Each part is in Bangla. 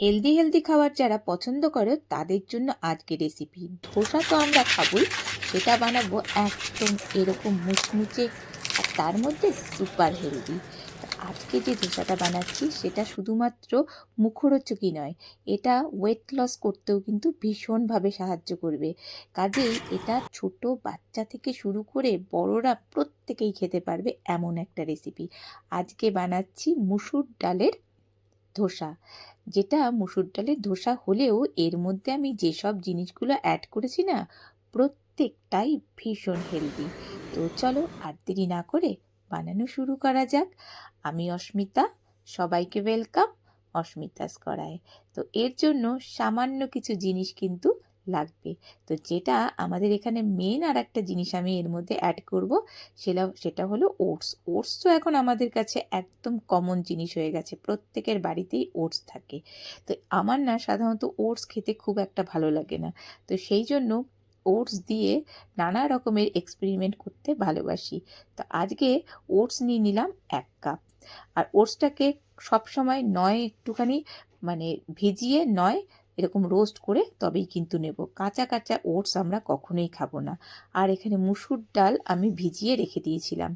হেলদি হেলদি খাবার যারা পছন্দ করে তাদের জন্য আজকে রেসিপি ধোসা তো আমরা খাবই, সেটা বানাবো একদম এরকম মুচমুচে আর তার মধ্যে সুপার হেলদি আজকে যে ধোসাটা বানাচ্ছি সেটা শুধুমাত্র মুখরোচকই নয়, এটা ওয়েট লস করতেও কিন্তু ভীষণভাবে সাহায্য করবে। কাজেই এটা ছোট বাচ্চা থেকে শুরু করে বড়রা প্রত্যেকেই খেতে পারবে এমন একটা রেসিপি আজকে বানাচ্ছি মুসুর ডালের ধোসা। যেটা মুসুর ডালের ধোসা হলেও এর মধ্যে আমি যেসব জিনিসগুলো অ্যাড করেছি না, প্রত্যেকটাই ভীষণ হেলদি তো চলো আর দেরি না করে বানানো শুরু করা যাক। আমি অস্মিতা, সবাইকে ওয়েলকাম অস্মিতাস করায়। তো এর জন্য সামান্য কিছু জিনিস কিন্তু লাগবে। তো যেটা আমাদের এখানে মেন আর একটা জিনিস আমি এর মধ্যে অ্যাড করব সেটা সেটা হলো ওটস ওটস তো এখন আমাদের কাছে একদম কমন জিনিস হয়ে গেছে, প্রত্যেকের বাড়িতেই ওটস থাকে। তো আমার না সাধারণত ওটস খেতে খুব একটা ভালো লাগে না। তো সেই জন্য ওটস দিয়ে নানা রকমের এক্সপেরিমেন্ট করতে ভালোবাসি। তো আজকে ওটস নিয়ে নিলাম এক কাপ আর ওটসটাকে সবসময় নয় একটুখানি মানে ভিজিয়ে নয় এরকম রোস্ট করে তবেই কিন্তু নেব। কাঁচা কাঁচা ওটস আমরা কখনোই খাব না। আর এখানে মুসুর ডাল আমি ভিজিয়ে রেখে দিয়েছিলাম।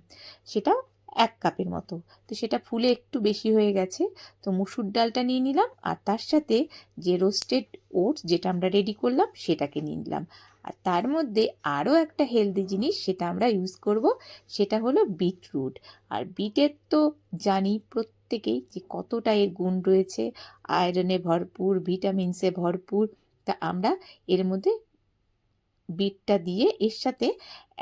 সেটা এক কাপের মতো। তো সেটা ফুলে একটু বেশি হয়ে গেছে। তো মুসুর ডালটা নিয়ে নিলাম আর তার সাথে যে রোস্টেড ওটস যেটা আমরা রেডি করলাম সেটাকে নিয়ে নিলাম। আর তার মধ্যে আরও একটা হেলদি জিনিস সেটা আমরা ইউজ করব, সেটা হলো বিটরুট আর বিটের তো জানি প্রত্যেকেই যে কতটা এর গুণ রয়েছে আয়রনে ভরপুর ভিটামিনসে ভরপুর, তা আমরা এর মধ্যে বিটটা দিয়ে এর সাথে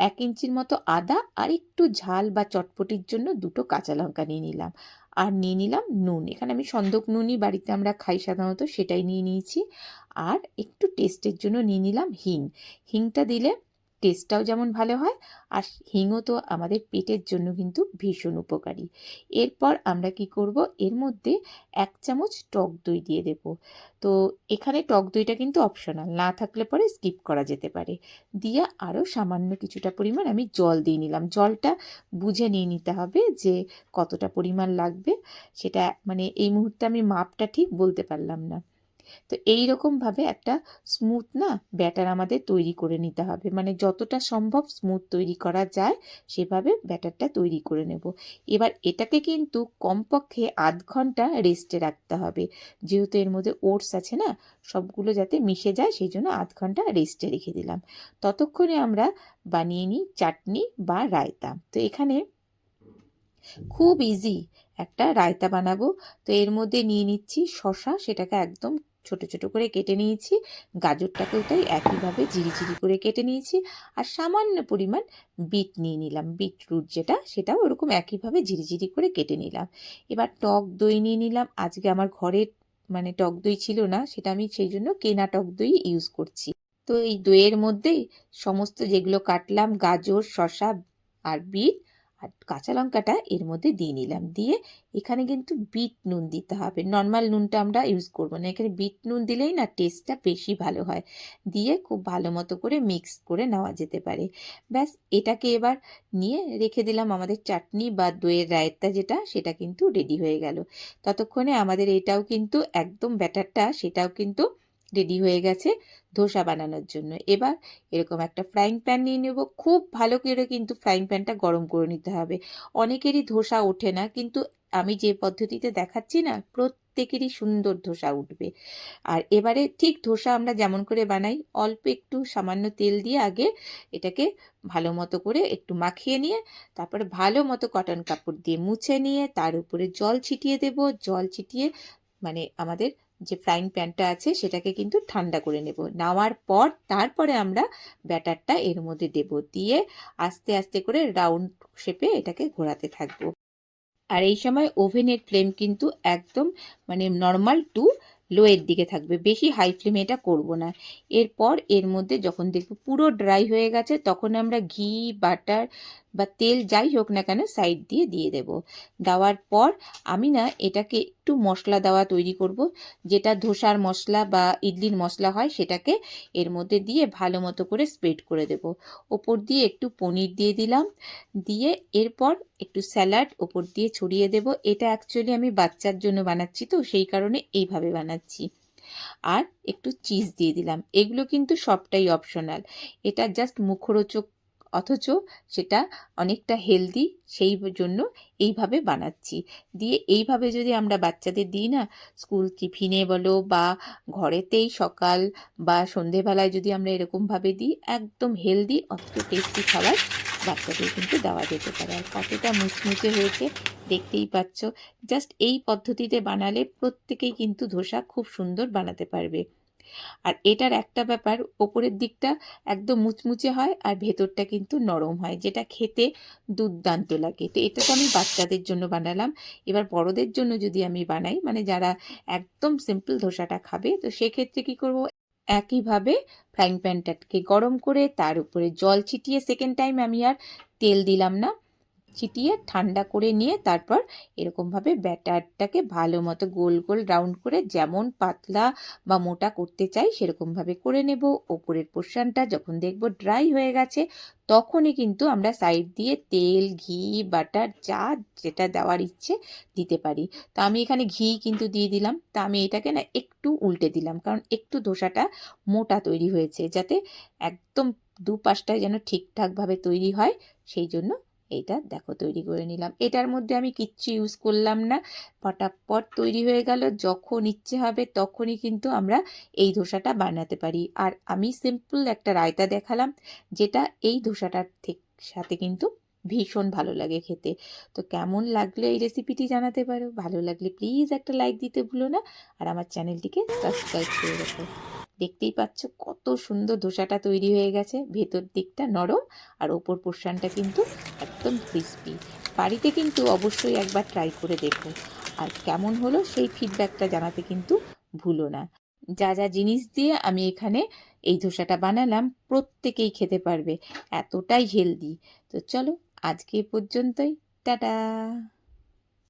এক ইঞ্চির মতো আদা আর একটু ঝাল বা চটপটির জন্য দুটো কাঁচা লঙ্কা নিয়ে নিলাম। আর নিয়ে নিলাম নুন। এখানে আমি সন্দক নুনই বাড়িতে আমরা খাই সাধারণত, সেটাই নিয়ে নিয়েছি। আর একটু টেস্টের জন্য নিয়ে নিলাম হিং। হিংটা দিলে টেস্টটাও যেমন ভালো হয়, আর হিংও তো আমাদের পেটের জন্য কিন্তু ভীষণ উপকারী। এরপর আমরা কি করব? এর মধ্যে এক চামচ টক দই দিয়ে দেব। তো এখানে টক দইটা কিন্তু অপশনাল না থাকলে পরে স্কিপ করা যেতে পারে। দিয়ে আরও সামান্য কিছুটা পরিমাণ আমি জল দিয়ে নিলাম। জলটা বুঝে নিয়ে নিতে হবে যে কতটা পরিমাণ লাগবে। সেটা মানে এই মুহূর্তে আমি মাপটা ঠিক বলতে পারলাম না। তো এই রকমভাবে একটা স্মুথ না ব্যাটার আমাদের তৈরি করে নিতে হবে। মানে যতটা সম্ভব স্মুথ তৈরি করা যায়, সেভাবে ব্যাটারটা তৈরি করে নেব। এবার এটাকে কিন্তু কমপক্ষে আধ ঘণ্টা রেস্টে রাখতে হবে। যেহেতু এর মধ্যে ওটস আছে না, সবগুলো যাতে মিশে যায়, সেই জন্য আধ ঘণ্টা রেস্টে রেখে দিলাম। ততক্ষণে আমরা বানিয়ে নিই চাটনি বা রায়তা। তো এখানে খুব ইজি একটা রায়তা বানাবো। তো এর মধ্যে নিয়ে নিচ্ছি শশা সেটাকে একদম ছোট ছোট করে কেটে নিয়েছি। গাজরটাকেও তাই একইভাবে ঝিরিঝিরি করে কেটে নিয়েছি। আর সামান্য পরিমাণ বিট নিয়ে নিলাম, বিটরুট যেটা, সেটাও ওরকম একইভাবে ঝিরিঝিরি করে কেটে নিলাম। এবার টক দই নিয়ে নিলাম। আজকে আমার ঘরের মানে টক দই ছিল না, সেটা আমি সেই জন্য কেনা টক দই ইউজ করছি। তো এই দইয়ের মধ্যেই সমস্ত যেগুলো কাটলাম, গাজর শশা আর বিট আর কাঁচা লঙ্কাটা এর মধ্যে দিয়ে নিলাম। দিয়ে এখানে কিন্তু বিট নুন দিতে হবে। নর্মাল নুনটা আমরা ইউজ করব না। এখানে বিট নুন দিলেই না টেস্টটা বেশি ভালো হয়। দিয়ে খুব ভালো মতো করে মিক্স করে নেওয়া যেতে পারে। ব্যাস, এটাকে এবার নিয়ে রেখে দিলাম আমাদের চাটনি বা দইয়ের রায়তা যেটা, সেটা কিন্তু রেডি হয়ে গেল। ততক্ষণে আমাদের এটাও কিন্তু একদম ব্যাটারটা সেটাও কিন্তু রেডি হয়ে গেছে ধোসা বানানোর জন্য। এবার এরকম একটা ফ্রাইং প্যান নিয়ে নেব। খুব ভালো করে কিন্তু ফ্রাইং প্যানটা গরম করে নিতে হবে। অনেকেরই ধোসা ওঠে না, কিন্তু আমি যে পদ্ধতিতে দেখাচ্ছি না, প্রত্যেকেরই সুন্দর ধোসা উঠবে। আর এবারে ঠিক ধোসা আমরা যেমন করে বানাই, অল্প একটু সামান্য তেল দিয়ে আগে এটাকে ভালো মতো করে একটু মাখিয়ে নিয়ে, তারপরে ভালো মতো কটন কাপড় দিয়ে মুছে নিয়ে, তার উপরে জল ছিটিয়ে দেব। জল ছিটিয়ে মানে আমাদের যে ফ্রাইং প্যানটা আছে সেটাকে কিন্তু ঠান্ডা করে নেব। নেওয়ার পর তারপরে আমরা ব্যাটারটা এর মধ্যে দেব। দিয়ে আস্তে আস্তে করে রাউন্ড শেপে এটাকে ঘোরাতে থাকব। আর এই সময় ওভেনের ফ্লেম কিন্তু একদম মানে নর্মাল টু লোয়ের দিকে থাকবে। বেশি হাই ফ্লেমে এটা করব না। এরপর এর মধ্যে যখন দেখব পুরো ড্রাই হয়ে গেছে, তখন আমরা ঘি বাটার বা তেল যাই হোক না কেন সাইড দিয়ে দিয়ে দেব। দেওয়ার পর আমি না এটাকে একটু মশলা দেওয়া তৈরি করব। যেটা ধোসার মশলা বা ইডলির মশলা হয় সেটাকে এর মধ্যে দিয়ে ভালো মতো করে স্প্রেড করে দেব। ওপর দিয়ে একটু পনির দিয়ে দিলাম। দিয়ে এরপর একটু স্যালাড ওপর দিয়ে ছড়িয়ে দেব। এটা অ্যাকচুয়ালি আমি বাচ্চার জন্য বানাচ্ছি তো, সেই কারণে এইভাবে বানাচ্ছি। আর একটু চিজ দিয়ে দিলাম। এগুলো কিন্তু সবটাই অপশনাল এটা জাস্ট মুখরোচক অথচ সেটা অনেকটা হেলদি সেই জন্য এইভাবে বানাচ্ছি। দিয়ে এইভাবে যদি আমরা বাচ্চাদের দিই না স্কুল টিফিনে বলো বা ঘরেতেই সকাল বা সন্ধেবেলায় যদি আমরা এরকমভাবে দিই, একদম হেলদি অথচ টেস্টি খাবার বাচ্চাদের কিন্তু দেওয়া যেতে পারে। আর কতটা মুচমুচে হয়েছে দেখতেই পাচ্ছ। জাস্ট এই পদ্ধতিতে বানালে প্রত্যেকেই কিন্তু ধোসা খুব সুন্দর বানাতে পারবে। আর এটার একটা ব্যাপার, ওপরের দিকটা একদম মুচমুচে হয় আর ভেতরটা কিন্তু নরম হয়, যেটা খেতে দুর্দান্ত লাগে। তো এটা তো আমি বাচ্চাদের জন্য বানালাম। এবার বড়দের জন্য যদি আমি বানাই মানে যারা একদম সিম্পল ধোসাটা খাবে, তো সেক্ষেত্রে কি করব? একইভাবে ফ্রাইং প্যানটাকে গরম করে তার উপরে জল ছিটিয়ে সেকেন্ড টাইম আমি আর তেল দিলাম না। ছিটিয়ে ঠান্ডা করে নিয়ে তারপর এরকমভাবে ব্যাটারটাকে ভালো মতো গোল গোল রাউন্ড করে যেমন পাতলা বা মোটা করতে চাই সেরকমভাবে করে নেব। ওপরের পোর্শনটা যখন দেখব ড্রাই হয়ে গেছে তখনই কিন্তু আমরা সাইড দিয়ে তেল, ঘি, বাটার যা যেটা দেওয়ার ইচ্ছে দিতে পারি। তো আমি এখানে ঘি কিন্তু দিয়ে দিলাম। তা আমি এটাকে না একটু উল্টে দিলাম কারণ একটু ধোসাটা মোটা তৈরি হয়েছে যাতে একদম দু পাশটায় যেন ঠিকঠাকভাবে তৈরি হয় সেই জন্য এইটা দেখো তৈরি করে নিলাম। এটার মধ্যে আমি কিচ্ছু ইউজ করলাম না। পটাপট তৈরি হয়ে গেল। যখন ইচ্ছে হবে তখনই কিন্তু আমরা এই ধোসাটা বানাতে পারি। আর আমি সিম্পল একটা রায়তা দেখালাম, যেটা এই ধোসাটার সাথে কিন্তু ভীষণ ভালো লাগে খেতে। তো কেমন লাগল এই রেসিপিটি জানাতে পারো? ভালো লাগলে প্লিজ একটা লাইক দিতে ভুলো না। আর আমার চ্যানেলটিকে সাবস্ক্রাইব করে রাখো। দেখতেই পাচ্ছ কত সুন্দর ধোসাটা তৈরি হয়ে গেছে। ভেতর দিকটা নরম আর ওপর পোর্শনটা কিন্তু একদম ক্রিস্পি বাড়িতে কিন্তু অবশ্যই একবার ট্রাই করে দেখো। আর কেমন হলো সেই ফিডব্যাকটা জানাতে কিন্তু ভুলো না। যা যা জিনিস দিয়ে আমি এখানে এই ধোসাটা বানালাম, প্রত্যেকেই খেতে পারবে। এতটাই হেলদি তো চলো আজকে পর্যন্তই। টাটা!